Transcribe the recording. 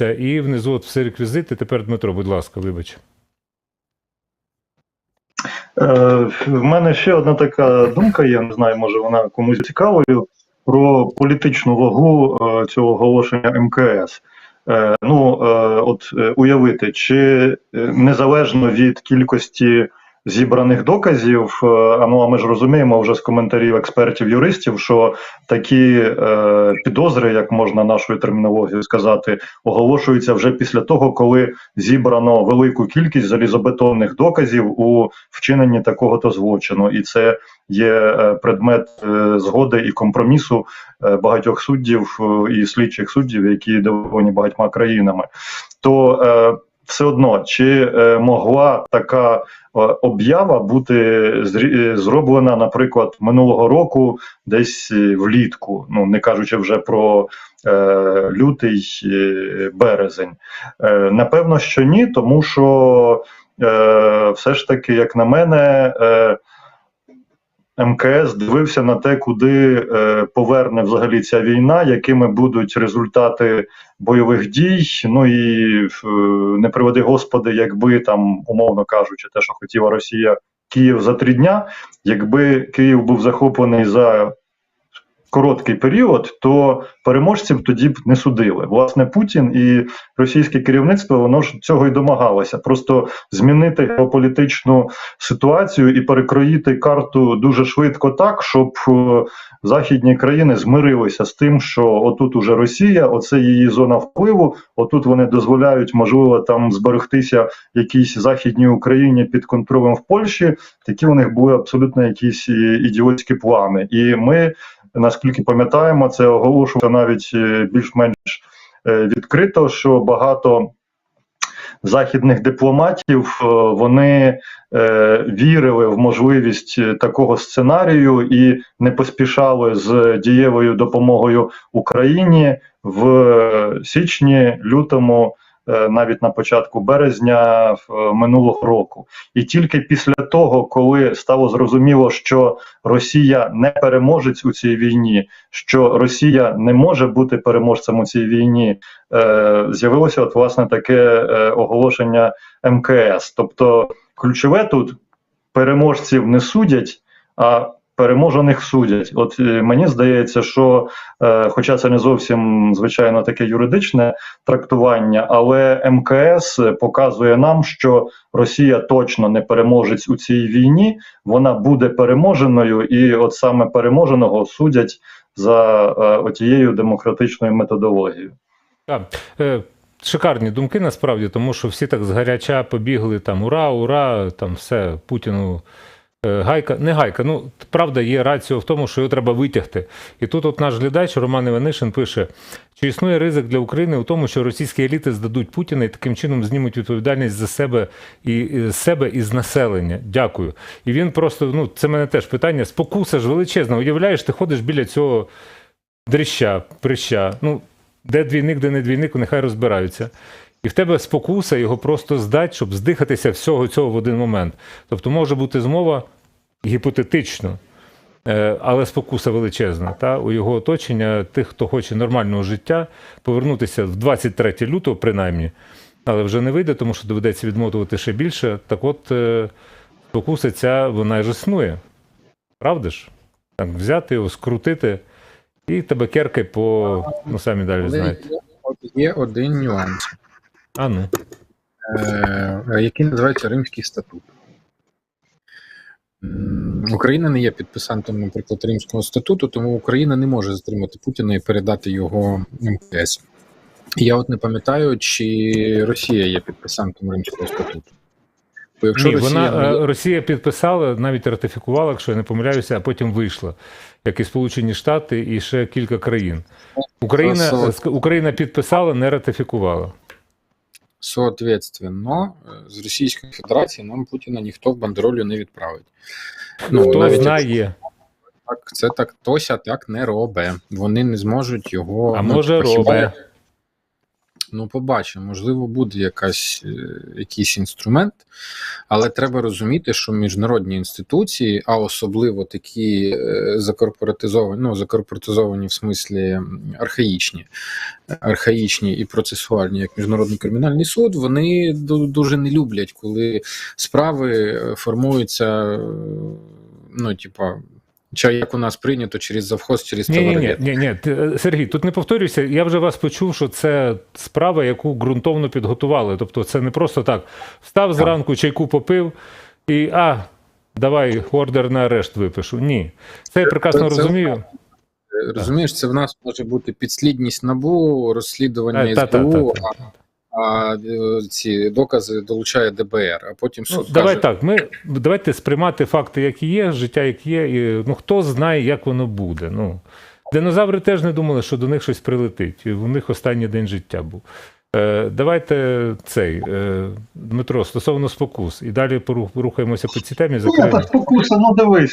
І внизу от все реквізити. Тепер Дмитро, будь ласка, вибач. Е, В мене ще одна така думка є, не знаю, може вона комусь цікавою, про політичну вагу е, цього оголошення МКС. Е, Ну, от уявити, чи незалежно від кількості зібраних доказів, е, ну а ми ж розуміємо вже з коментарів експертів-юристів, що такі е, підозри, як можна нашою термінологією сказати, оголошуються вже після того, коли зібрано велику кількість залізобетонних доказів у вчиненні такого-то злочину, і це є е, предмет е, згоди і компромісу е, багатьох суддів е, і слідчих суддів, які делеговані багатьма країнами. То е, все одно чи е, могла така е, об'ява бути е, зроблена, наприклад, минулого року, десь влітку, ну не кажучи вже про лютий березень. Напевно, що ні, тому що все ж таки, як на мене, МКС дивився на те, куди е, поверне взагалі ця війна, якими будуть результати бойових дій. Ну і е, не приведи Господи, якби там, умовно кажучи, те, що хотіла Росія Київ за три дня, якби Київ був захоплений за короткий період, то переможців тоді б не судили. Власне, Путін і російське керівництво воно ж цього й домагалося. Просто змінити геополітичну ситуацію і перекроїти карту дуже швидко так, щоб е, західні країни змирилися з тим, що отут уже Росія, оце її зона впливу. Отут вони дозволяють, можливо, там зберегтися якійсь західній Україні під контролем в Польщі. Такі у них були абсолютно якісь е, ідіотські плани, і ми. Наскільки пам'ятаємо, це оголошувалося навіть е, більш-менш е, відкрито, що багато західних дипломатів е, вони вірили в можливість такого сценарію і не поспішали з дієвою допомогою Україні в січні, лютому, навіть на початку березня е, минулого року. І тільки після того, коли стало зрозуміло, що Росія не переможець у цій війні, що Росія не може бути переможцем у цій війні, е, з'явилося от власне таке е, оголошення МКС. Тобто, ключове тут переможців не судять, а переможених судять. От е, мені здається, що, е, хоча це не зовсім звичайно таке юридичне трактування, але МКС показує нам, що Росія точно не переможець у цій війні, вона буде переможеною, і от саме переможеного судять за е, отією демократичною методологією. Так. Е, шикарні думки насправді, тому що всі так згаряча побігли там ура, ура, там все Путіну. Е, Гайка, не гайка, ну правда, є раціо в тому, що його треба витягти. І тут от наш глядач Роман Іванишин пише: чи існує ризик для України у тому, що російські еліти здадуть Путіна і таким чином знімуть відповідальність за себе і себе і з населення. Дякую. І він просто, ну це мене теж питання. Спокуса ж величезна. Уявляєш, ти ходиш біля цього дрища, прища. Ну, де двійник, де не двійник, нехай розбираються. І в тебе спокуса його просто здать, щоб здихатися всього цього в один момент. Тобто може бути змова гіпотетично, е, але спокуса величезна. Та? У його оточення тих, хто хоче нормального життя, повернутися в 23 лютого, принаймні, але вже не вийде, тому що доведеться відмотувати ще більше. Так от е, спокуса ця вона ж існує. Правда ж? Так, взяти його, скрутити, і тебе по, ну самі далі знаєте. є один нюанс, А ну. е, який називається Римський статут. Україна не є підписантом, наприклад, Римського статуту, тому Україна не може затримати Путіна і передати його МКС. Я от не пам'ятаю, чи Росія є підписантом Римського статуту. Бо якщо Ні, Росія вона е, Росія підписала, навіть ратифікувала, якщо я не помиляюся, а потім вийшла, як і Сполучені Штати, і ще кілька країн. Україна, Україна підписала, не ратифікувала. Соответственно, е, з Російської Федерації нам Путіна ніхто в бандеролю не відправить. Хто Ну, навіть знає, Так, це так Тося так не робе. Вони не зможуть його. а ну, може робе. Ну, побачимо, можливо, буде якась, е, якийсь інструмент, але треба розуміти, що міжнародні інституції, а особливо такі е, закорпоратизовані, ну, закорпоратизовані в смислі архаїчні, архаїчні і процесуальні, як Міжнародний кримінальний суд, вони дуже не люблять, коли справи е, формуються, ну, типа. Чи як у нас прийнято через завхоз, через Ні, ні, ні, ні, ні. Сергій, тут не повторюйся. Я вже вас почув, що це справа, яку ґрунтовно підготували. Тобто, це не просто так. Встав зранку, чайку попив і а, давай ордер на арешт випишу. Ні. Це я прекрасно Це- розумію. Е, Розумієш, це в нас може бути підслідність набу, розслідування Е, та, та, СБУ, та, та. А, е, ці докази долучає ДБР, а потім Ну, суд давай каже, так. Ми давайте сприймати факти, які є, життя, як є, і ну хто знає, як воно буде. Ну динозаври теж не думали, що до них щось прилетить. І у них останній день життя був. Е, давайте цей е, Дмитро стосовно спокус. І далі пору- порухаємося по цій темі. Закриємо. так спокуса, ну дивись.